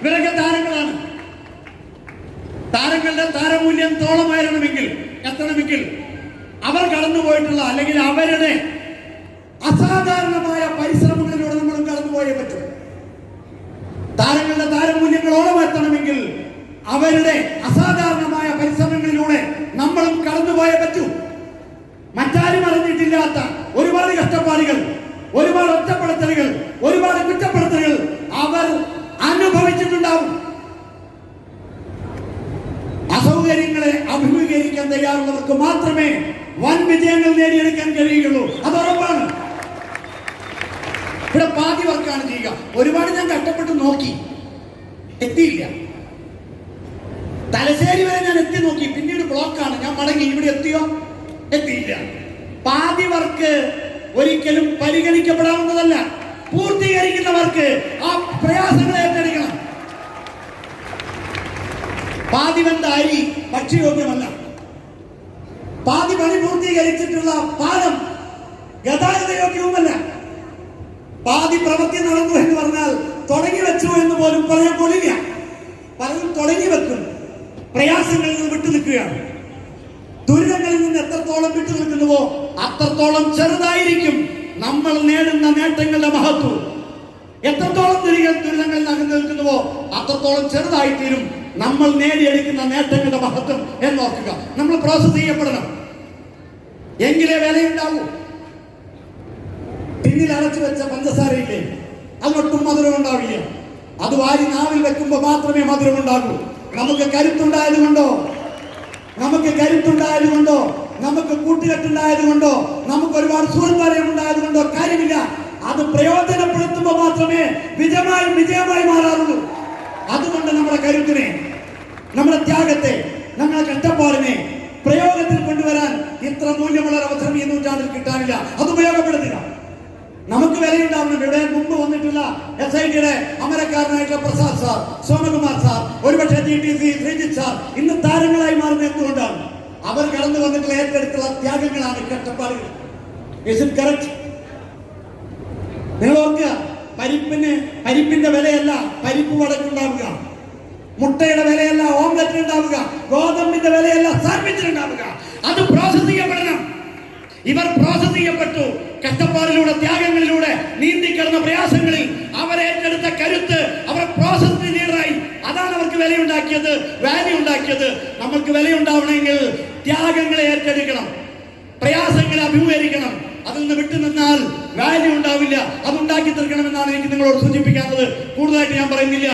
ഇവരൊക്കെ താരങ്ങളാണ്. താരങ്ങളുടെ താരമൂല്യം തോളമായിരണമെങ്കിൽ എത്തണമെങ്കിൽ അവർ കടന്നുപോയിട്ടുള്ള അല്ലെങ്കിൽ അവരുടെ അസാധാരണമായ പരിശ്രമങ്ങളിലൂടെ നമ്മളും കടന്നുപോയേ പറ്റും. താരങ്ങളുടെ താരമൂല്യങ്ങളോളം എത്തണമെങ്കിൽ അവരുടെ അസാധാരണമായ പരിശ്രമങ്ങളിലൂടെ നമ്മളും കടന്നുപോയേ പറ്റൂ. മറ്റാരും അറിഞ്ഞിട്ടില്ലാത്ത ഒരുപാട് കഷ്ടപ്പാടുകൾ ഒരുപാട് ഒറ്റപ്പെടുത്തലുകൾ ഒരുപാട് കുറ്റപ്പെടുത്തലുകൾ അവർ അനുഭവിച്ചിട്ടുണ്ടാവും അസൗകര്യങ്ങളെ അഭിമുഖീകരിക്കാൻ തയ്യാറുള്ളവർക്ക് മാത്രമേ വൻ വിജയങ്ങൾ നേടിയെടുക്കാൻ കഴിയുകയുള്ളൂ. അത് ഉറപ്പാണ്. ഇവിടെ പാതി വർക്കാണ് ചെയ്യുക. ഒരുപാട് ഞാൻ കഷ്ടപ്പെട്ട് നോക്കി. എത്തിയില്ല. തലശ്ശേരി വരെ ഞാൻ എത്തി നോക്കി. പിന്നീട് ബ്ലോക്കാണ് ഞാൻ മടങ്ങി. ഇവിടെ എത്തിയോ? എത്തിയില്ല. പാതി വർക്ക് ഒരിക്കലും പരിഗണിക്കപ്പെടാവുന്നതല്ല. പൂർത്തീകരിക്കുന്നവർക്ക് ആ പ്രയാസങ്ങളെ ഏറ്റെടുക്കണം. പാതി വെന്ത അരി ഭക്ഷ്യയോഗ്യമല്ല. പാതി പണി പൂർത്തീകരിച്ചിട്ടുള്ള പാലം ഗതാഗത യോഗ്യവുമല്ല പാതി പ്രവൃത്തി നടന്നു എന്ന് പറഞ്ഞാൽ തുടങ്ങി വെച്ചു എന്ന് പോലും പറയാൻ കൊള്ളില്ല പലരും തുടങ്ങി വെക്കും. പ്രയാസങ്ങളിൽ നിന്ന് വിട്ടു നിൽക്കുകയാണ്. ദുരിതങ്ങളിൽ നിന്ന് എത്രത്തോളം വിട്ടു നിൽക്കുന്നുവോ അത്രത്തോളം ചെറുതായിരിക്കും നമ്മൾ നേടുന്ന നേട്ടങ്ങളുടെ മഹത്വം. എത്രത്തോളം ദുരിതങ്ങളിൽ നിന്ന് അകന്നു നിൽക്കുന്നുവോ അത്രത്തോളം ചെറുതായി തീരും നമ്മൾ നേടിയെടുക്കുന്ന നേട്ടങ്ങളുടെ മഹത്വം എന്നോർക്കുക. നമ്മൾ പ്രോസസ് ചെയ്യപ്പെടണം. എങ്കിലേ വിലയുണ്ടാവൂ. പിന്നിൽ അടച്ചു വെച്ച പഞ്ചസാരയില്ലേ? അങ്ങോട്ടും മധുരം ഉണ്ടാവില്ല. അത് വാരി നാവിൽ വെക്കുമ്പോൾ മാത്രമേ മധുരം ഉണ്ടാകൂ. നമുക്ക് കരുത്തുണ്ടായത് കൊണ്ടോ? നമുക്ക് കരുത്തുണ്ടായത് കൊണ്ടോ? നമുക്ക് കൂട്ടുകെട്ടുണ്ടായത് കൊണ്ടോ? നമുക്ക് ഒരുപാട് സുഹൃത്താലയം ഉണ്ടായത് കാര്യമില്ല. അത് പ്രയോജനപ്പെടുത്തുമ്പോൾ മാത്രമേ വിജയമായി വിജയമായി മാറാറുള്ളൂ. അതുകൊണ്ട് നമ്മുടെ കരുത്തിനെ നമ്മുടെ ത്യാഗത്തെ നമ്മുടെ കഷ്ടപ്പാടിനെ പ്രയോഗത്തിൽ കൊണ്ടുവരാൻ ഇത്ര മൂല്യമുള്ള ഒരു അവസരം ഈ നൂറ്റാണ്ടിൽ കിട്ടാനില്ല. അത് ഉപയോഗപ്പെടുത്തില്ല നമുക്ക് വിലയുണ്ടാവണം. ഇവിടെ മുമ്പ് വന്നിട്ടുള്ള എസ് ഐ ടിയുടെ അമരക്കാരനായിട്ടുള്ള പ്രസാദ് സാർ സോമകുമാർ സാർ ഒരുപക്ഷെ G T C Sreejith sir ഇന്ന് താരങ്ങളായി മാറുന്ന എന്തുകൊണ്ടാണ്? അവർ കടന്നു വന്നിട്ടുള്ള ഏറ്റെടുത്തുള്ള ത്യാഗങ്ങളാണ് കഷ്ടപ്പാടുകൾ. ഇസ് ഇറ്റ് കറക്റ്റ് നിങ്ങൾ ഓർക്കുക പരിപ്പിന് പരിപ്പിന്റെ വിലയല്ല പരിപ്പ് വടക്കുണ്ടാവുക മുട്ടയുടെ വിലയല്ല ഓംലെറ്റ് ഉണ്ടാവുക. ഗോതമ്പിന്റെ വിലയല്ല സാൻഡ്വിച്ചിനുണ്ടാവുക അത് പ്രോസസ് ചെയ്യപ്പെടണം. ഇവർ പ്രോസസ് ചെയ്യപ്പെട്ടു. കഷ്ടപ്പാടിലൂടെ ത്യാഗങ്ങളിലൂടെ നീന്തിക്കിടന്ന പ്രയാസങ്ങളിൽ അവർ ഏറ്റെടുത്ത കരുത്ത് അവർ പ്രോസസ് ലീഡറായി അതാണ് അവർക്ക് വിലയുണ്ടാക്കിയത് വാല്യൂ ഉണ്ടാക്കിയത്. നമ്മൾക്ക് വിലയുണ്ടാവണമെങ്കിൽ ത്യാഗങ്ങളെ ഏറ്റെടുക്കണം. പ്രയാസങ്ങളെ അഭിമുഖീകരിക്കണം. അതിൽ നിന്ന് വിട്ടുനിന്നാൽ വാല്യൂ ഉണ്ടാവില്ല. അതുണ്ടാക്കി തീർക്കണമെന്നാണ് എനിക്ക് നിങ്ങളോട് സൂചിപ്പിക്കാനുള്ളത്. കൂടുതലായിട്ട് ഞാൻ പറയുന്നില്ല.